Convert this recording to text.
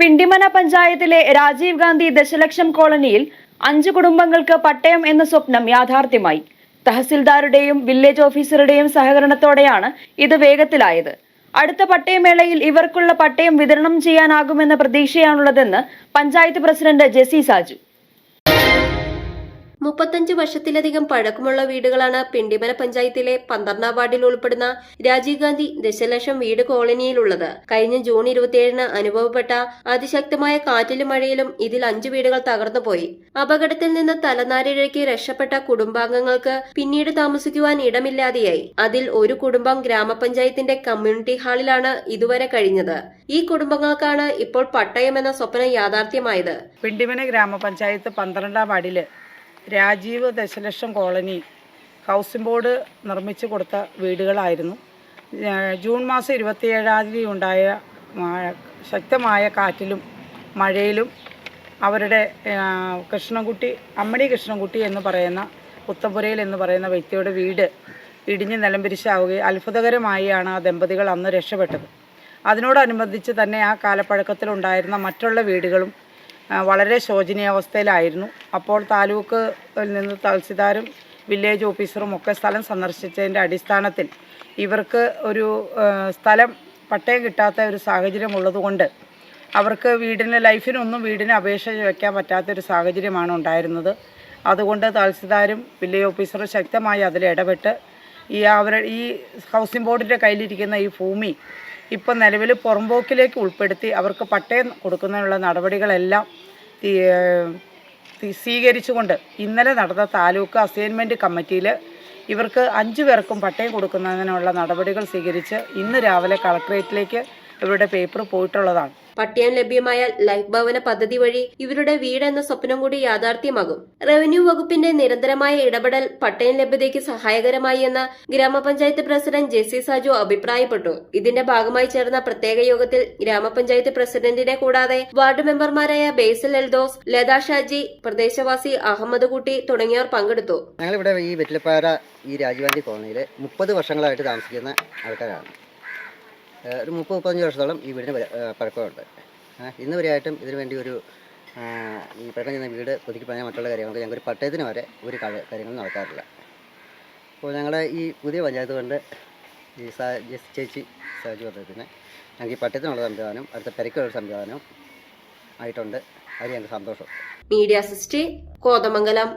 പിണ്ടിമന പഞ്ചായത്തിലെ രാജീവ് ഗാന്ധി ദശലക്ഷം കോളനിയിൽ അഞ്ച് കുടുംബങ്ങൾക്ക് പട്ടയം എന്ന സ്വപ്നം യാഥാർത്ഥ്യമായി. തഹസിൽദാരുടെയും വില്ലേജ് ഓഫീസറുടെയും സഹകരണത്തോടെയാണ് ഇത് വേഗത്തിലായത്. അടുത്ത പട്ടയമേളയിൽ ഇവർക്കുള്ള പട്ടയം വിതരണം ചെയ്യാനാകുമെന്ന പ്രതീക്ഷയാണുള്ളതെന്ന് പഞ്ചായത്ത് പ്രസിഡന്റ് ജെസി സാജു. മുപ്പത്തഞ്ച് വർഷത്തിലധികം പഴക്കമുള്ള വീടുകളാണ് പിണ്ടിമന പഞ്ചായത്തിലെ പന്ത്രണ്ടാം വാർഡിൽ ഉൾപ്പെടുന്ന രാജീവ് ഗാന്ധി ദശലക്ഷം വീട് കോളനിയിലുള്ളത്. കഴിഞ്ഞ ജൂൺ ഇരുപത്തിയേഴിന് അനുഭവപ്പെട്ട അതിശക്തമായ കാറ്റിലും മഴയിലും ഇതിൽ അഞ്ചു വീടുകൾ തകർന്നുപോയി. അപകടത്തിൽ നിന്ന് തലനാരിഴയ്ക്ക് രക്ഷപ്പെട്ട കുടുംബാംഗങ്ങൾക്ക് പിന്നീട് താമസിക്കുവാൻ ഇടമില്ലാതെയായി. അതിൽ ഒരു കുടുംബം ഗ്രാമപഞ്ചായത്തിന്റെ കമ്മ്യൂണിറ്റി ഹാളിലാണ് ഇതുവരെ കഴിഞ്ഞത്. ഈ കുടുംബങ്ങൾക്കാണ് ഇപ്പോൾ പട്ടയം എന്ന സ്വപ്നം യാഥാർത്ഥ്യമായത്. പിണ്ടിമന ഗ്രാമപഞ്ചായത്ത് പന്ത്രണ്ടാം വാർഡിൽ രാജീവ് ദശലക്ഷം കോളനി ഹൗസിംഗ് ബോർഡ് നിർമ്മിച്ച് കൊടുത്ത വീടുകളായിരുന്നു. ജൂൺ മാസം ഇരുപത്തിയേഴാം തീയതി ഉണ്ടായ ശക്തമായ കാറ്റിലും മഴയിലും അവരുടെ കൃഷ്ണൻകുട്ടി അമ്മണി കൃഷ്ണൻകുട്ടി എന്ന് പറയുന്ന പുത്തമ്പുരയിൽ എന്ന് പറയുന്ന വ്യക്തിയുടെ വീട് ഇടിഞ്ഞ് നിലംപിരിശാവുകയും അത്ഭുതകരമായാണ് ആ ദമ്പതികൾ അന്ന് രക്ഷപ്പെട്ടത്. അതിനോടനുബന്ധിച്ച് തന്നെ ആ കാലപ്പഴക്കത്തിലുണ്ടായിരുന്ന മറ്റുള്ള വീടുകളും വളരെ ശോചനീയാവസ്ഥയിലായിരുന്നു. അപ്പോൾ താലൂക്ക് നിന്ന് തഹസിൽദാരും വില്ലേജ് ഓഫീസറും ഒക്കെ സ്ഥലം സന്ദർശിച്ചതിന്റെ അടിസ്ഥാനത്തിൽ ഇവർക്ക് ഒരു സ്ഥലം പട്ടയം കിട്ടാത്ത ഒരു സാഹചര്യം ഉള്ളതുകൊണ്ട് അവർക്ക് വീടിന് ലൈഫിനൊന്നും വീടിന് അപേക്ഷ വയ്ക്കാൻ പറ്റാത്തൊരു സാഹചര്യമാണ് ഉണ്ടായിരുന്നത്. അതുകൊണ്ട് തഹസിൽദാരും വില്ലേജ് ഓഫീസറും ശക്തമായി അതിൽ ഇടപെട്ട് ഈ അവർ ഈ ഹൗസിംഗ് ബോർഡിന്റെ കയ്യിലിരിക്കുന്ന ഈ ഭൂമി ഇപ്പം നിലവിൽ പുറമ്പോക്കിലേക്ക് ഉൾപ്പെടുത്തി അവർക്ക് പട്ടയം കൊടുക്കുന്നതിനുള്ള നടപടികളെല്ലാം സ്വീകരിച്ചുകൊണ്ട് ഇന്നലെ നടന്ന താലൂക്ക് അസൈൻമെന്റ് കമ്മിറ്റിയിൽ ഇവർക്ക് അഞ്ചു പേർക്കും പട്ടയം കൊടുക്കുന്നതിനുള്ള നടപടികൾ സ്വീകരിച്ച് ഇന്ന് രാവിലെ കളക്ട്രേറ്റിലേക്ക് ഇവരുടെ പേപ്പർ പോയിട്ടുള്ളതാണ്. പട്ടയം ലഭ്യമായാൽ ലൈഫ് ഭവന പദ്ധതി വഴി ഇവരുടെ വീട് എന്ന സ്വപ്നം കൂടി യാഥാർത്ഥ്യമാകും. റവന്യൂ വകുപ്പിന്റെ നിരന്തരമായ ഇടപെടൽ പട്ടയം ലഭ്യതയ്ക്ക് സഹായകരമായി എന്ന് ഗ്രാമപഞ്ചായത്ത് പ്രസിഡന്റ് ജെ സി സാജു അഭിപ്രായപ്പെട്ടു. ഇതിന്റെ ഭാഗമായി ചേർന്ന പ്രത്യേക യോഗത്തിൽ ഗ്രാമപഞ്ചായത്ത് പ്രസിഡന്റിനെ കൂടാതെ വാർഡ് മെമ്പർമാരായ ബേസൽ എൽദോസ് ലത ഷാജി പ്രദേശവാസി അഹമ്മദ് കുട്ടി തുടങ്ങിയവർ പങ്കെടുത്തു. ഞങ്ങളിവിടെ ഈ വെറ്റിലപ്പാറ ഈ രാജീവ് ഗാന്ധി കോളനിയിൽ മുപ്പത് വർഷങ്ങളായിട്ട് താമസിക്കുന്ന ആൾക്കാരാണ്. ഒരു മുപ്പത് മുപ്പത്തഞ്ച് വർഷത്തോളം ഈ വീടിന് പഴക്കമുണ്ട്. ഇന്ന് വരെയായിട്ടും ഇതിനു വേണ്ടി ഒരു ഈ പഴക്കം ചെന്ന വീട് പുതുക്കി പണിയാൻ മറ്റുള്ള കാര്യങ്ങൾക്ക് ഞങ്ങൾക്ക് ഒരു പട്ടയത്തിന് വരെ ഒരു കാര്യങ്ങൾ നടക്കാറില്ല. അപ്പോൾ ഞങ്ങളുടെ ഈ പുതിയ പഞ്ചായത്ത് കൊണ്ട് ഈ സാ ചേച്ചി സാജു പറഞ്ഞതിന് ഞങ്ങൾക്ക് ഈ പട്ടയത്തിനുള്ള സംവിധാനം അടുത്ത പെരക്കുള്ള സംവിധാനം ആയിട്ടുണ്ട്. അത് ഞങ്ങൾക്ക് സന്തോഷം മീഡിയ അസിസ്റ്റ് കോതമംഗലം.